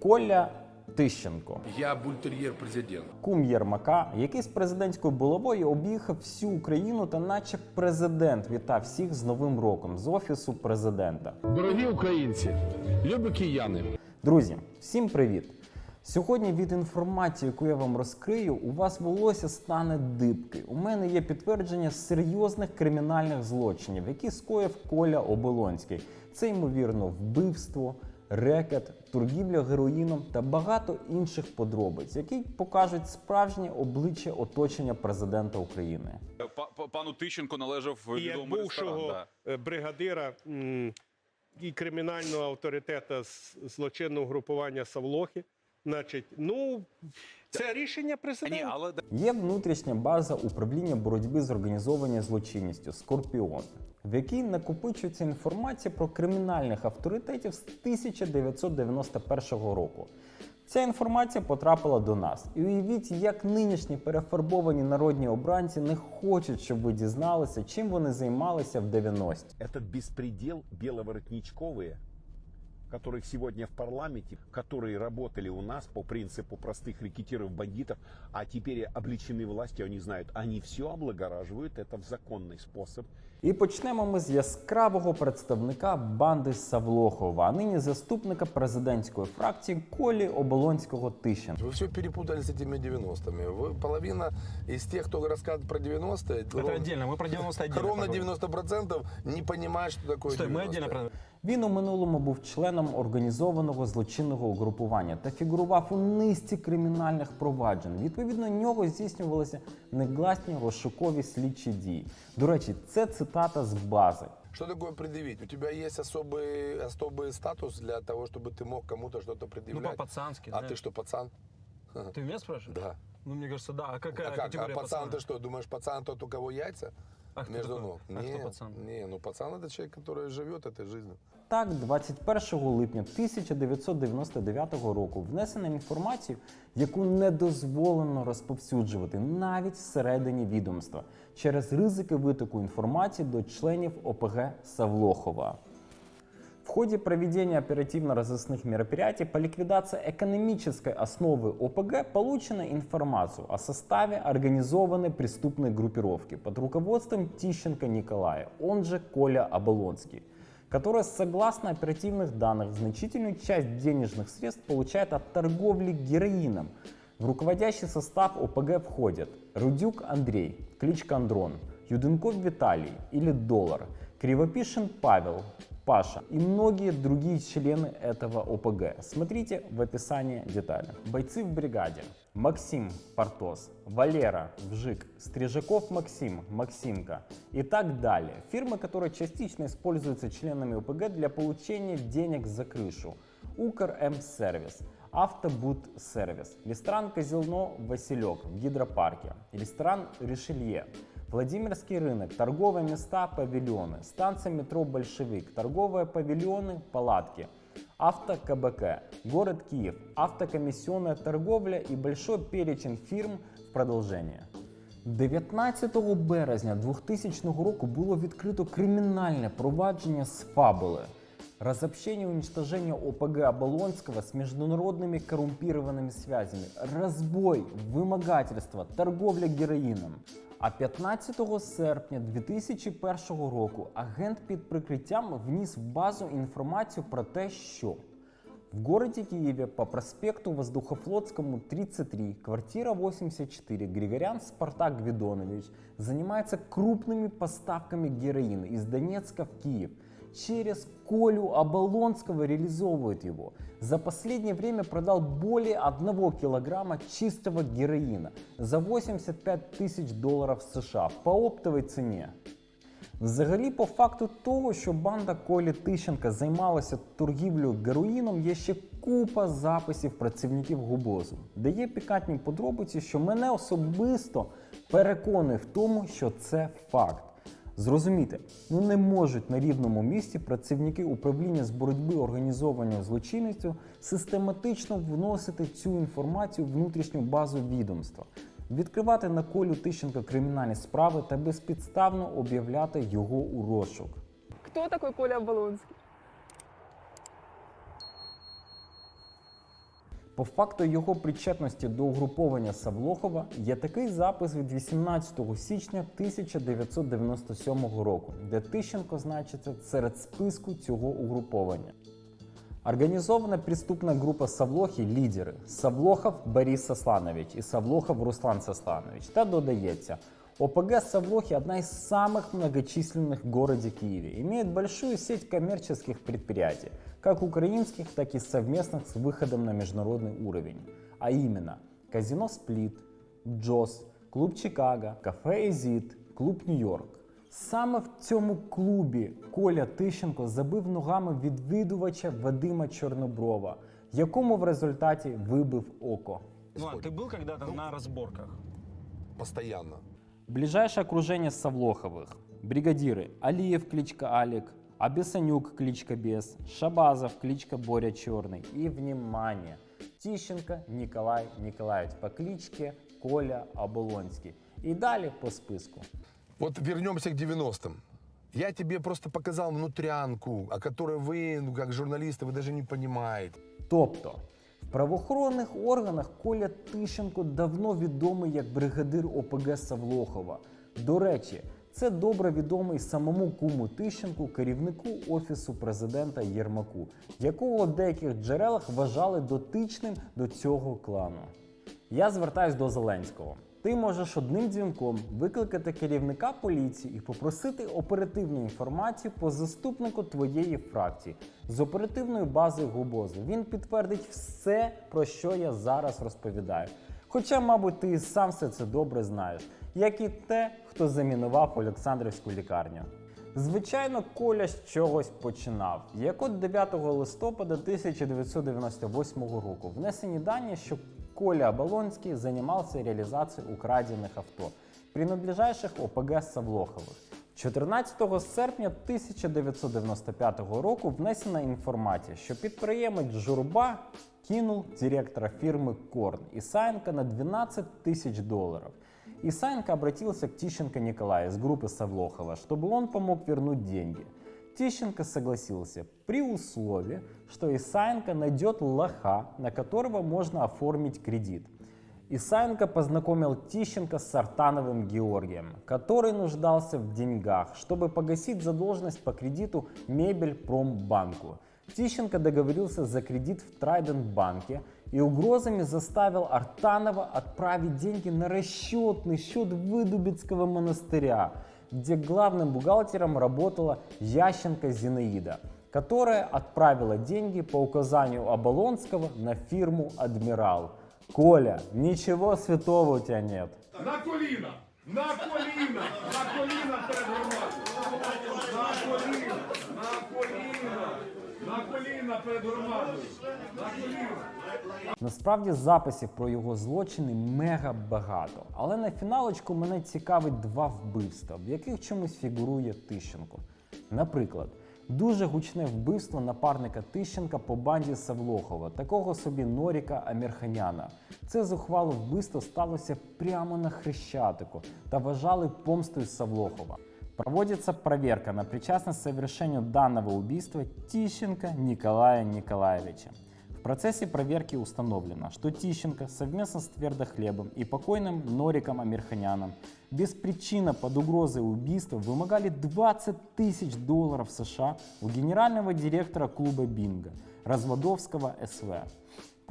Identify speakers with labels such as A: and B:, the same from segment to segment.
A: Коля Тищенко.
B: Я бультерьер президента.
A: Кум Єрмака, який з президентською булавою об'їхав всю Україну та наче президент вітав всіх з Новим роком з офісу президента.
C: Дорогі українці, любі кияни.
A: Друзі, всім привіт! Сьогодні від інформації, яку я вам розкрию, у вас волосся стане дибки. У мене є підтвердження серйозних кримінальних злочинів, які скоїв Коля Оболонський. Це ймовірно вбивство, рекет, торгівля героїном та багато інших подробиць, які покажуть справжнє обличчя оточення президента України.
D: Па- па- Пану Тищенко належав відомий ресторан.
E: бувшого
D: Да.
E: е, бригадира і кримінального авторитета з злочинного групування Савлохи, значить, ну це рішення
D: Ні,
E: президента.
D: але
A: Є внутрішня база управління боротьби з організованою злочинністю Скорпіон, в якій накопичується інформація про кримінальних авторитетів з 1991 року. Ця інформація потрапила до нас. І уявіть, як нинішні перефарбовані народні обранці не хочуть, щоб ви дізналися, чим вони займалися в 90-ті.
F: Этот беспредел беловоротничковые, которых сегодня в парламенте, которые работали у нас по принципу простых рекетиров-бандитов, а теперь обличены властью, они знают, они все облагораживают, это в законный способ.
A: І почнемо ми з яскравого представника банди Савлохова, а нині заступника президентської фракції Колі Оболонського Тищенка.
G: Вы все перепутали с этими 90-ми. Вы половина из тех, кто рассказывает про 90-е,
H: Это
G: ров-
H: отдельно, мы про 90 отдельно.
G: ровно
H: поговорим.
G: 90% не понимают, что такое
H: Стой, мы
G: 90-е.
H: отдельно про...
A: Він у минулому був членом організованого злочинного угрупування та фігурував у низці кримінальних проваджень. Відповідно, нього здійснювалися негласні розшукові слідчі дії. До речі, це цитата з бази.
G: Что такое предъявить? У тебя есть особый, особый статус для того, чтобы ты мог кому-то что-то
H: Ну,
G: предъявлять?
H: по-пацански,
G: а
H: знаешь.
G: ты что, пацан?
H: Ты меня спрашиваешь?
G: Да.
H: Ну, мне кажется, да. А какая
G: а как? А
H: категория
G: пацан
H: пацана?
G: ты что, думаешь, пацан тот, у кого яйца
H: А кто
G: между
H: такой?
G: ног?
H: А кто
G: не,
H: пацан?
G: Не, ну пацан это человек, который живет этой жизнью.
A: Так, 21 липня 1999 року внесена інформацію, яку не дозволено розповсюджувати навіть всередині відомства через ризики витоку інформації до членів ОПГ Савлохова. В ходе проведения оперативно-розыскных мероприятий по ликвидации экономической основы ОПГ получена информация о составе организованной преступной группировки под руководством Тищенко Николая, он же Коля Оболонский, которая, согласно оперативных данных, значительную часть денежных средств получает от торговли героином. В руководящий состав ОПГ входят Рудюк Андрей, кличка Андрон, Юденков Виталий или Доллар, Кривопишин Павел, Паша и многие другие члены этого ОПГ. Смотрите в описании детали. Бойцы в бригаде. Максим Портос, Валера Вжик, Стрижаков Максим, Максимка и так далее. Фирмы, которые частично используются членами ОПГ для получения денег за крышу. Укр М Сервис, Автобут Сервис, ресторан Козелно Василек в гидропарке, ресторан Ришелье, Владимирский рынок, торговые места, павильоны, станция метро Большевик, торговые павильоны, палатки, авто КБК, город Киев, автокомиссионная торговля и большой перечень фирм в продолжение. 19 березня 2000 року було відкрито кримінальне провадження з фабули. Разобщение и уничтожение ОПГ Оболонского с международными коррумпированными связями, разбой, вымогательство, торговля героїном. А 15 серпня 2001 року агент під прикриттям вніс в базу інформацію про те, що в городе Киеве по проспекту Воздухофлотскому 33, квартира 84, Григорян Спартак Гвидонович занимается крупными поставками героина из Донецка в Киев. Через Колю Оболонского реализовывает его. За последнее время продал более 1 килограмма чистого героина за 85 тысяч долларов США по оптовой цене. Взагалі, по факту того, що банда Колі Тищенка займалася торгівлею героїном, є ще купа записів працівників ГУБОЗу, де є пікантні подробиці, що мене особисто переконує в тому, що це факт. Зрозумійте, ну не можуть на рівному місці працівники управління з боротьби організованою злочинністю систематично вносити цю інформацію в внутрішню базу відомства, відкривати на колю Тищенка кримінальні справи та безпідставно об'являти його у розшук.
I: Хто такий Коля Оболонский?
A: По факту його причетності до угруповання Савлохова є такий запис від 18 січня 1997 року, де Тищенко значиться серед списку цього угруповання. Организована преступная группа Савлохи – лидеры Савлохов Борис Сосланович и Савлохов Руслан Сосланович. Та додається, ОПГ Савлохи – одна из самых многочисленных в городе Киеве. Имеет большую сеть коммерческих предприятий, как украинских, так и совместных с выходом на международный уровень. А именно казино «Сплит», «Джос», клуб «Чикаго», кафе «Езит», клуб «Нью-Йорк». Саме в цьому клубі Коля Тищенко забив ногами відвідувача Вадима Чорноброва, якому в результаті вибив око.
H: Ну, а ты был когда-то на разборках?
G: Постоянно.
A: Ближайшее окружение Савлоховых. Бригадиры Алиев, кличка Алик, Абесанюк, кличка Бес, Шабазов, кличка Боря Черный. И, внимание, Тищенко Николай Николаевич по кличке Коля Оболонский. И далее по списку.
G: Вот вернемся к 90-м. Я тебе просто показал внутрянку, о которой вы, ну, как журналисты, вы даже не понимаете.
A: Тобто в правоохоронних органах Коля Тищенко давно відомий як бригадир ОПГ Савлохова. До речі, це добре відомий самому куму Тищенку, керівнику офісу президента Єрмаку, якого в деяких джерелах вважали дотичним до цього клану. Я звертаюсь до Зеленського. Ти можеш одним дзвінком викликати керівника поліції і попросити оперативну інформацію по заступнику твоєї фракції з оперативної бази Губозу. Він підтвердить все, про що я зараз розповідаю. Хоча, мабуть, ти і сам все це добре знаєш, як і те, хто замінував Олександрівську лікарню. Звичайно, Коля з чогось починав. Як от 9 листопада 1998 року внесені дані, що Коля Оболонский занимался реализацией украденных авто, принадлежащих ОПГ Савлохових. 14 серпня 1995 року внесена інформація, що підприємець Журба кинув директора фирмы Корн Исаенко на 12 тысяч долларов. Исаенко обратился к Тищенко Николаю из группы Савлохова, чтобы он помог вернуть деньги. Тищенко согласился при условии, что Исаенко найдет лоха, на которого можно оформить кредит. Исаенко познакомил Тищенко с Артановым Георгием, который нуждался в деньгах, чтобы погасить задолженность по кредиту Мебель-Промбанку. Тищенко договорился за кредит в Трайдент-банке и угрозами заставил Артанова отправить деньги на расчетный счет Выдубицкого монастыря, где главным бухгалтером работала Ященко Зинаида, которая отправила деньги по указанию Оболонского на фирму «Адмирал». Коля, ничего святого у тебя нет.
B: На коліна! На перед громадою!
A: Насправді записів про його злочини мега багато. Але на фіналочку мене цікавить два вбивства, в яких чомусь фігурує Тищенко. Наприклад, дуже гучне вбивство напарника Тищенка по банді Савлохова, такого собі Норіка Амірханяна. Це зухвало вбивство сталося прямо на Хрещатику та вважали помстою Савлохова. Проводится проверка на причастность к совершению данного убийства Тищенко Николая Николаевича. В процессе проверки установлено, что Тищенко совместно с Твердохлебом и покойным Нориком Амирханяном беспричинно под угрозой убийства вымогали 20 тысяч долларов США у генерального директора клуба «Бинго» Разводовского СВ.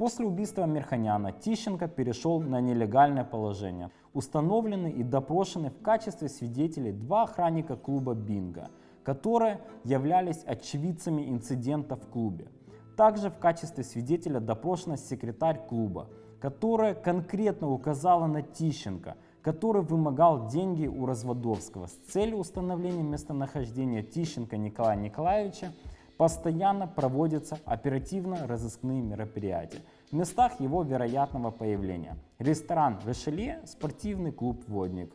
A: После убийства Мирханяна Тищенко перешел на нелегальное положение. Установлены и допрошены в качестве свидетелей два охранника клуба «Бинго», которые являлись очевидцами инцидента в клубе. Также в качестве свидетеля допрошена секретарь клуба, которая конкретно указала на Тищенко, который вымогал деньги у Разводовского с целью установления местонахождения Тищенко Николая Николаевича постоянно проводятся оперативно-розыскные мероприятия в местах его вероятного появления. Ресторан «Решелье», спортивний клуб «Водник».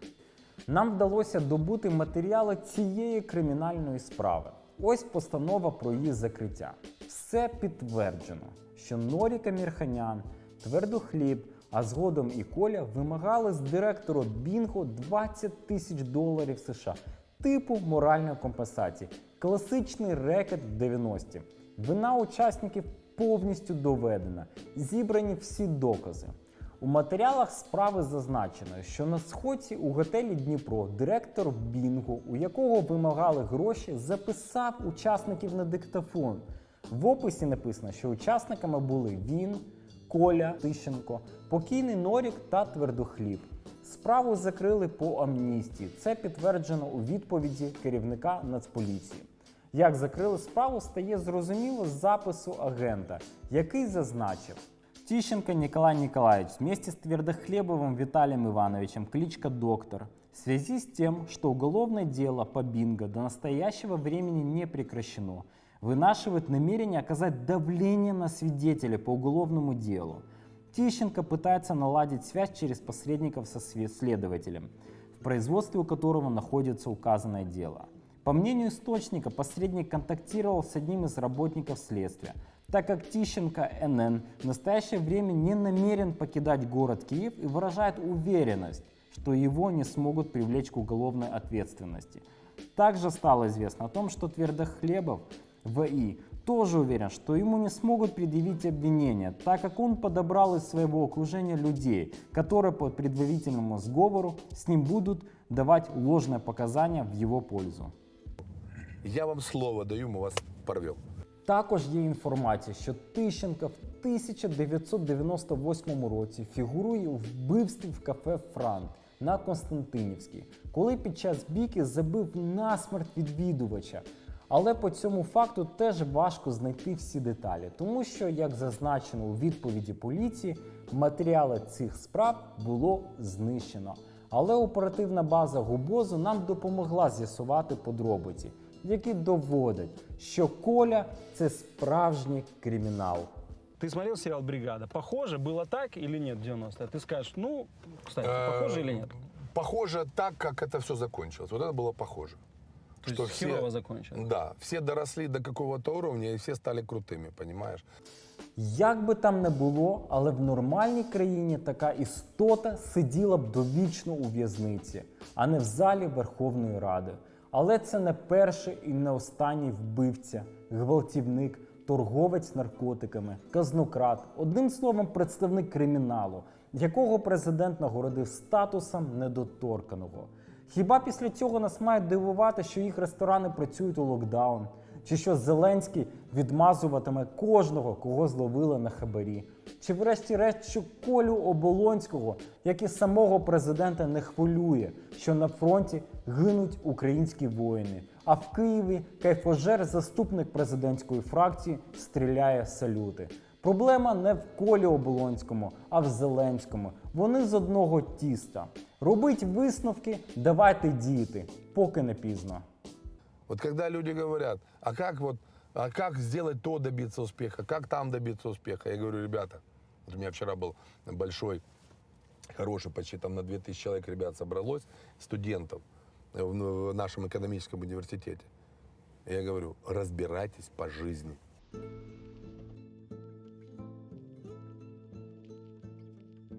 A: Нам вдалося добути матеріали цієї кримінальної справи. Ось постанова про її закриття. Все підтверджено, що Норіка Мірханян, Твердохліб, а згодом і Коля вимагали з директора Бінго 20 тисяч доларів США, типу моральної компенсації. Класичний рекет в 90-ті. Вина учасників повністю доведена. Зібрані всі докази. У матеріалах справи зазначено, що на сходці у готелі Дніпро директор Бінго, у якого вимагали гроші, записав учасників на диктофон. В описі написано, що учасниками були він, Коля Тищенко, покійний Норік та Твердохліб. Справу закрили по амністії. Це підтверджено у відповіді керівника Нацполіції. Як закрили справу, стає зрозуміло з запису агента, який зазначив. Тищенко Николай Николаевич вместе с Твердохлебовым Виталием Ивановичем, кличка Доктор, в связи с тем, что уголовное дело по Бинго до настоящего времени не прекращено, вынашивает намерение оказать давление на свидетелей по уголовному делу. Тищенко пытается наладить связь через посредников со следователем, в производстве у которого находится указанное дело. По мнению источника, посредник контактировал с одним из работников следствия, так как Тищенко НН в настоящее время не намерен покидать город Киев и выражает уверенность, что его не смогут привлечь к уголовной ответственности. Также стало известно о том, что Твердохлебов ВИ тоже уверен, что ему не смогут предъявить обвинения, так как он подобрал из своего окружения людей, которые по предварительному сговору с ним будут давать ложные показания в его пользу.
G: Я вам слово даю, мы вас порвем.
A: Також є інформація, що Тищенко в 1998 році фігурує у вбивстві в кафе Франк на Константинівській, коли під час бійки забив насмерть відвідувача. Але по цьому факту теж важко знайти всі деталі, тому що, як зазначено у відповіді поліції, матеріали цих справ було знищено. Але оперативна база Губозу нам допомогла з'ясувати подробиці, які доводять, що Коля це справжній кримінал.
H: Ты смотрел сериал «Бригада»? Похоже, было так или нет в 90-е? Ты скажешь, ну, кстати,
G: Э,
H: похоже или нет?
G: Похоже так, как это все закончилось. Вот это было похоже.
H: То есть херово закончилось.
G: Да, все доросли до какого-то уровня и все стали крутыми, понимаешь?
A: Як би там не було, але в нормальній країні така істота сиділа б довічно у в'язниці, а не в залі Верховної Ради. Але це не перший і не останній вбивця, гвалтівник, торговець наркотиками, казнократ, одним словом, представник криміналу, якого президент нагородив статусом недоторканого. Хіба після цього нас має дивувати, що їх ресторани працюють у локдаун? Чи що Зеленський відмазуватиме кожного, кого зловили на хабарі? Чи врешті-решт, що Колю Оболонського, як і самого президента, не хвилює, що на фронті гинуть українські воїни, а в Києві кайфожер, заступник президентської фракції, стріляє салюти. Проблема не в Колі Оболонському, а в Зеленському. Вони з одного тіста. Робить висновки, давайте діяти, поки не пізно.
G: Вот когда люди говорят, а как вот, а как сделать то добиться успеха, как там добиться успеха, я говорю, ребята, вот у меня вчера был большой, хороший, почти там на 2000 человек ребят собралось, студентов э, в в нашем экономическом университете. Я говорю, разбирайтесь по жизни.